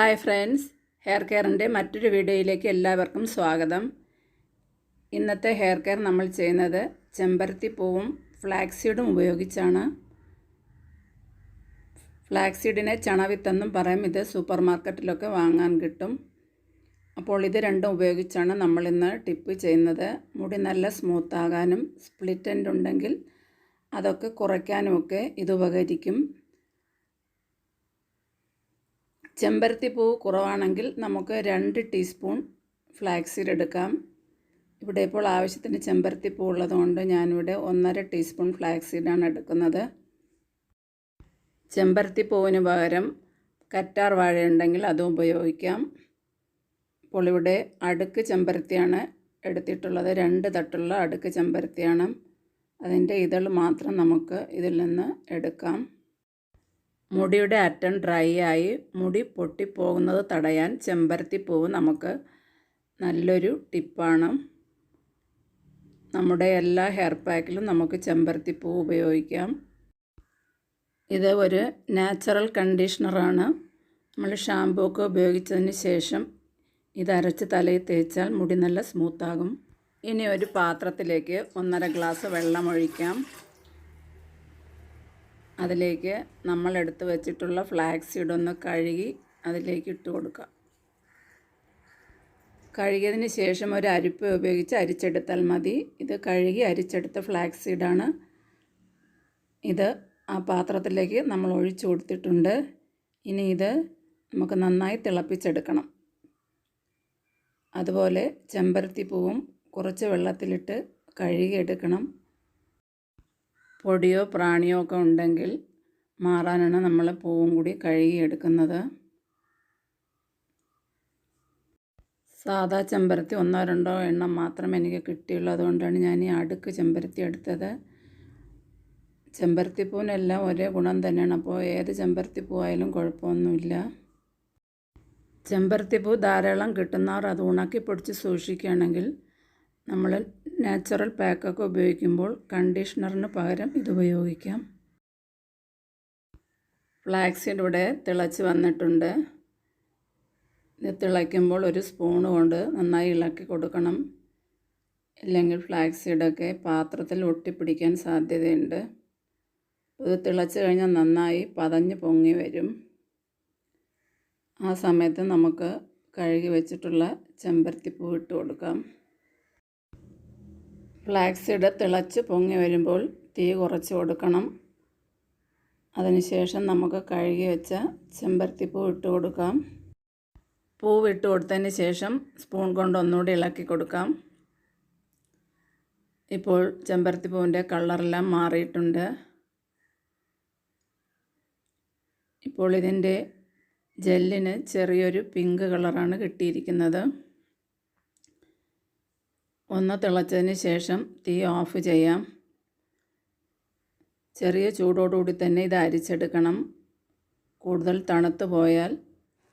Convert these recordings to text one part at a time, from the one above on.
Hi friends hair കെയറിന്റെ മറ്റൊരു വീഡിയോയിലേക്ക് എല്ലാവർക്കും സ്വാഗതം. ഇന്നത്തെ ഹെയർ കെയർ നമ്മൾ ചെയ്യുന്നത് ചെമ്പരത്തി പൂവും ഫ്ലാക്സീഡും ഉപയോഗിച്ചാണ്. ഫ്ലാക്സീഡിനെ ചണവിത്തെന്നും പറയും. ഇത് സൂപ്പർ മാർക്കറ്റിലൊക്കെ വാങ്ങാൻ കിട്ടും. അപ്പോൾ ഇത് രണ്ടും ഉപയോഗിച്ചാണ് നമ്മളിന്ന് ടിപ്പ് ചെയ്യുന്നത്. മുടി നല്ല സ്മൂത്ത് ആകാനും സ്പ്ലിറ്റ് എൻഡ് ഉണ്ടെങ്കിൽ അതൊക്കെ കുറയ്ക്കാനുമൊക്കെ ഇത് ഉപകരിക്കും. ചെമ്പരത്തി പൂവ് കുറവാണെങ്കിൽ നമുക്ക് രണ്ട് ടീസ്പൂൺ ഫ്ലാക്സീഡ് എടുക്കാം. ഇവിടെ ഇപ്പോൾ ആവശ്യത്തിന് ചെമ്പരത്തി പൂ ഉള്ളതുകൊണ്ട് ഞാനിവിടെ ഒന്നര ടീസ്പൂൺ ഫ്ലാക്സീഡാണ് എടുക്കുന്നത്. ചെമ്പരത്തി പൂവിന് പകരം കറ്റാർ വാഴയുണ്ടെങ്കിൽ അതും ഉപയോഗിക്കാം. ഇപ്പോൾ ഇവിടെ അടുക്ക് ചെമ്പരത്തിയാണ് എടുത്തിട്ടുള്ളത്. രണ്ട് തട്ടുള്ള അടുക്ക് ചെമ്പരത്തിയാണ്. അതിന്റെ ഇതൾ മാത്രം നമുക്ക് ഇതിൽ നിന്ന് എടുക്കാം. മുടിയുടെ അറ്റം ഡ്രൈ ആയി മുടി പൊട്ടിപ്പോകുന്നത് തടയാൻ ചെമ്പരത്തിപ്പൂവ് നമുക്ക് നല്ലൊരു ടിപ്പാണ്. നമ്മുടെ എല്ലാ ഹെയർ പാക്കിലും നമുക്ക് ചെമ്പരത്തിപ്പൂവ് ഉപയോഗിക്കാം. ഇത് ഒരു നാച്ചുറൽ കണ്ടീഷണറാണ് നമ്മൾ ഷാമ്പൂ ഒക്കെ ഉപയോഗിച്ചതിന് ശേഷം ഇത് അരച്ച് തലയിൽ തേച്ചാൽ മുടി നല്ല സ്മൂത്താകും ഇനി ഒരു പാത്രത്തിലേക്ക് ഒന്നര ഗ്ലാസ് വെള്ളം ഒഴിക്കാം. അതിലേക്ക് നമ്മൾ എടുത്ത് വെച്ചിട്ടുള്ള ഫ്ലാക്സ് ഇടൊന്ന് കഴുകി അതിലേക്ക് ഇട്ട് കൊടുക്കുക. കഴുകിയതിന് ശേഷം ഒരു അരിപ്പ ഉപയോഗിച്ച് അരിച്ചെടുത്താൽ മതി. ഇത് കഴുകി അരിച്ചെടുത്ത ഫ്ലാക്സ് സീഡാണ് ഇത് ആ പാത്രത്തിലേക്ക് നമ്മൾ ഒഴിച്ചു കൊടുത്തിട്ടുണ്ട്. ഇനി ഇത് നമുക്ക് നന്നായി തിളപ്പിച്ചെടുക്കണം. അതുപോലെ ചെമ്പരത്തി പൂവും കുറച്ച് വെള്ളത്തിലിട്ട് കഴുകിയെടുക്കണം. പൊടിയോ പ്രാണിയോ ഒക്കെ ഉണ്ടെങ്കിൽ മാറാനാണ് നമ്മൾ പൂവും കൂടി കഴുകിയെടുക്കുന്നത് സാധാ ചെമ്പരത്തി ഒന്നോ രണ്ടോ എണ്ണം മാത്രം എനിക്ക് കിട്ടിയുള്ളൂ. അതുകൊണ്ടാണ് ഞാൻ ഈ അടുക്ക് ചെമ്പരത്തി എടുത്തത്. ചെമ്പരത്തിപ്പൂവിനെല്ലാം ഒരേ ഗുണം തന്നെയാണ്. അപ്പോൾ ഏത് ചെമ്പരത്തിപ്പൂ ആയാലും കുഴപ്പമൊന്നുമില്ല. ചെമ്പരത്തിപ്പൂ ധാരാളം കിട്ടുന്നവർ അത് ഉണക്കി പൊടിച്ച് സൂക്ഷിക്കുകയാണെങ്കിൽ നമ്മൾ നാച്ചുറൽ പാക്കൊക്കെ ഉപയോഗിക്കുമ്പോൾ കണ്ടീഷണറിന് പകരം ഇത് ഉപയോഗിക്കാം. ഫ്ലാക്സിഡ് ഇവിടെ തിളച്ച് വന്നിട്ടുണ്ട്. ഇത് തിളയ്ക്കുമ്പോൾ ഒരു സ്പൂൺ കൊണ്ട് നന്നായി ഇളക്കി കൊടുക്കണം. ഇല്ലെങ്കിൽ ഫ്ലാക്സീഡൊക്കെ പാത്രത്തിൽ ഒട്ടിപ്പിടിക്കാൻ സാധ്യതയുണ്ട്. ഇത് തിളച്ച് കഴിഞ്ഞാൽ നന്നായി പതഞ്ഞ് പൊങ്ങി വരും. ആ സമയത്ത് നമുക്ക് കഴുകി വെച്ചിട്ടുള്ള ചെമ്പരത്തിപ്പൂ ഇട്ട് കൊടുക്കാം. ഫ്ലാക്സീഡ് തിളച്ച് പൊങ്ങി വരുമ്പോൾ തീ കുറച്ച് കൊടുക്കണം. അതിനുശേഷം നമുക്ക് കഴുകി വെച്ച ചെമ്പരത്തിപ്പൂ ഇട്ട് കൊടുക്കാം. പൂവ് ഇട്ട് കൊടുത്തതിന് ശേഷം സ്പൂൺ കൊണ്ട് ഒന്നുകൂടി ഇളക്കി കൊടുക്കാം. ഇപ്പോൾ ചെമ്പരത്തിപ്പൂവിന്റെ കളറെല്ലാം മാറിയിട്ടുണ്ട്. ഇപ്പോൾ ഇതിന്റെ ജെല്ലിന് ചെറിയൊരു പിങ്ക് കളറാണ് കിട്ടിയിരിക്കുന്നത്. ഒന്ന് തിളച്ചതിന് ശേഷം തീ ഓഫ് ചെയ്യാം. ചെറിയ ചൂടോടുകൂടി തന്നെ ഇത് അരിച്ചെടുക്കണം. കൂടുതൽ തണുത്തു പോയാൽ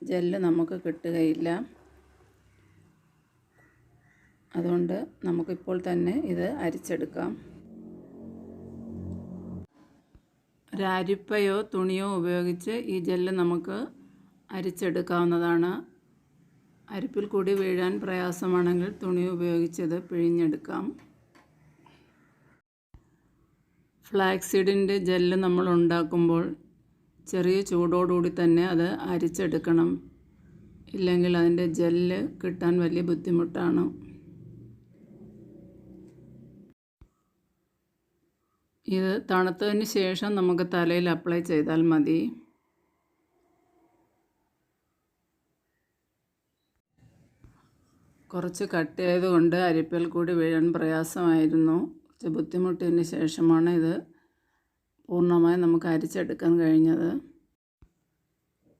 ജെല്ല് നമുക്ക് കിട്ടുകയില്ല. അതുകൊണ്ട് നമുക്കിപ്പോൾ തന്നെ ഇത് അരിച്ചെടുക്കാം. ഒരരിപ്പയോ തുണിയോ ഉപയോഗിച്ച് ഈ ജെല്ല് നമുക്ക് അരിച്ചെടുക്കാവുന്നതാണ്. അരിപ്പിൽ കൂടി വീഴാൻ പ്രയാസമാണെങ്കിൽ തുണി ഉപയോഗിച്ചത് പിഴിഞ്ഞെടുക്കാം. ഫ്ലാക്സീഡിന്റെ ജെല്ല് നമ്മൾ ഉണ്ടാക്കുമ്പോൾ ചെറിയ ചൂടോടുകൂടി തന്നെ അത് അരിച്ചെടുക്കണം. ഇല്ലെങ്കിൽ അതിന്റെ ജെല്ല് കിട്ടാൻ വലിയ ബുദ്ധിമുട്ടാണ്. ഇത് തണുത്തതിന് ശേഷം നമുക്ക് തലയിൽ അപ്ലൈ ചെയ്താൽ മതി. കുറച്ച് കട്ടിയായതുകൊണ്ട് അരിപ്പയിൽ കൂടി വീഴാൻ പ്രയാസമായിരുന്നു. കുറച്ച് ബുദ്ധിമുട്ടിയതിന് ശേഷമാണ് ഇത് പൂർണമായി നമുക്ക് അരിച്ചെടുക്കാൻ കഴിഞ്ഞത്.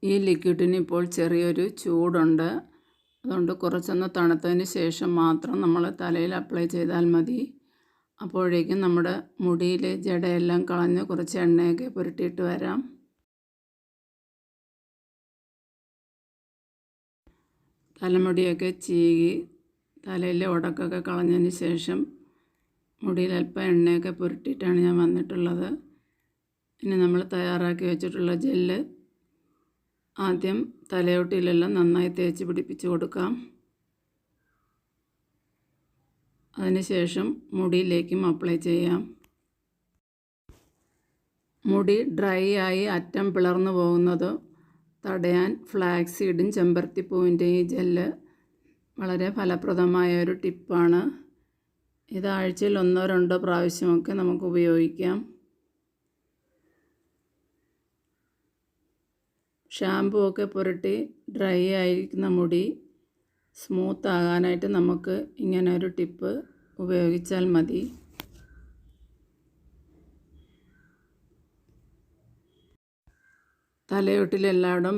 ഈ ലിക്വിഡിന് ഇപ്പോൾ ചെറിയൊരു ചൂടുണ്ട്. അതുകൊണ്ട് കുറച്ചൊന്ന് തണുത്തതിന് ശേഷം മാത്രം നമ്മൾ തലയിൽ അപ്ലൈ ചെയ്താൽ മതി. അപ്പോഴേക്കും നമ്മുടെ മുടിയിൽ ജടയെല്ലാം കളഞ്ഞ് കുറച്ച് എണ്ണയൊക്കെ പുരട്ടിയിട്ട് വരാം. തലമുടിയൊക്കെ ചീകി തലയിലെ ഉടക്കൊക്കെ കളഞ്ഞതിന് ശേഷം മുടിയിൽ അല്പം എണ്ണയൊക്കെ പുരട്ടിയിട്ടാണ് ഞാൻ വന്നിട്ടുള്ളത്. ഇനി നമ്മൾ തയ്യാറാക്കി വെച്ചിട്ടുള്ള ജെല്ല് ആദ്യം തലയോട്ടിയിലെല്ലാം നന്നായി തേച്ച് പിടിപ്പിച്ച് കൊടുക്കാം. അതിനുശേഷം മുടിയിലേക്കും അപ്ലൈ ചെയ്യാം. മുടി ഡ്രൈ ആയി അറ്റം പിളർന്നു പോകുന്നത് തടയാൻ ഫ്ലാക്സ് സീഡും ചെമ്പരത്തിപ്പൂവിന്റെയും ഈ ജെല്ല് വളരെ ഫലപ്രദമായ ഒരു ടിപ്പാണ്. ഇത് ആഴ്ചയിൽ ഒന്നോ രണ്ടോ പ്രാവശ്യമൊക്കെ നമുക്ക് ഉപയോഗിക്കാം. ഷാമ്പു ഒക്കെ പുരട്ടി ഡ്രൈ ആയിരിക്കുന്ന മുടി സ്മൂത്ത് ആകാനായിട്ട് നമുക്ക് ഇങ്ങനെ ഒരു ടിപ്പ് ഉപയോഗിച്ചാൽ മതി. തലയൊട്ടിൽ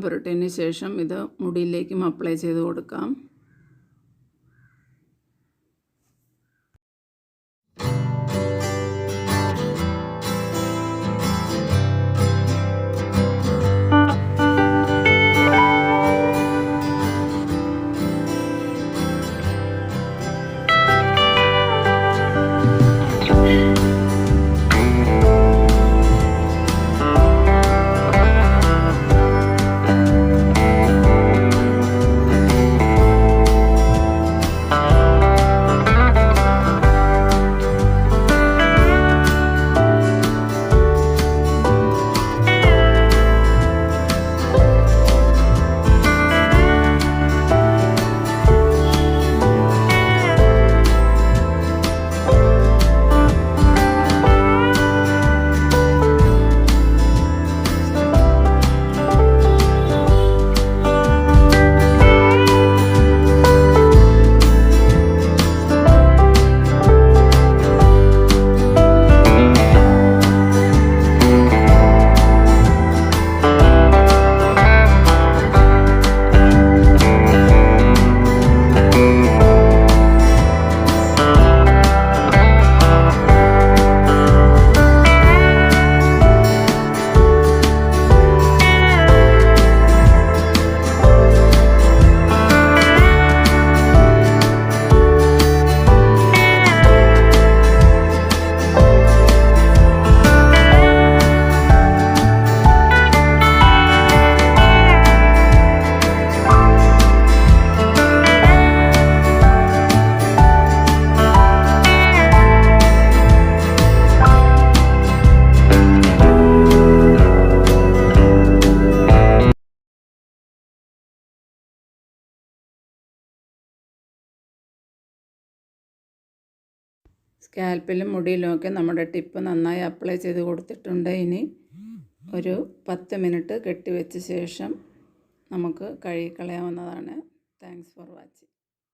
പുരട്ടിയതിന് ശേഷം ഇത് മുടിയിലേക്കും അപ്ലൈ ചെയ്ത് കൊടുക്കാം. സ്കാൽപ്പിലും മുടിയിലും ഒക്കെ നമ്മുടെ ടിപ്പ് നന്നായി അപ്ലൈ ചെയ്ത് കൊടുത്തിട്ടുണ്ട്. ഇനി ഒരു പത്ത് മിനിറ്റ് കെട്ടിവെച്ച ശേഷം നമുക്ക് കഴുകിക്കളയാവുന്നതാണ്. Thanks for watching.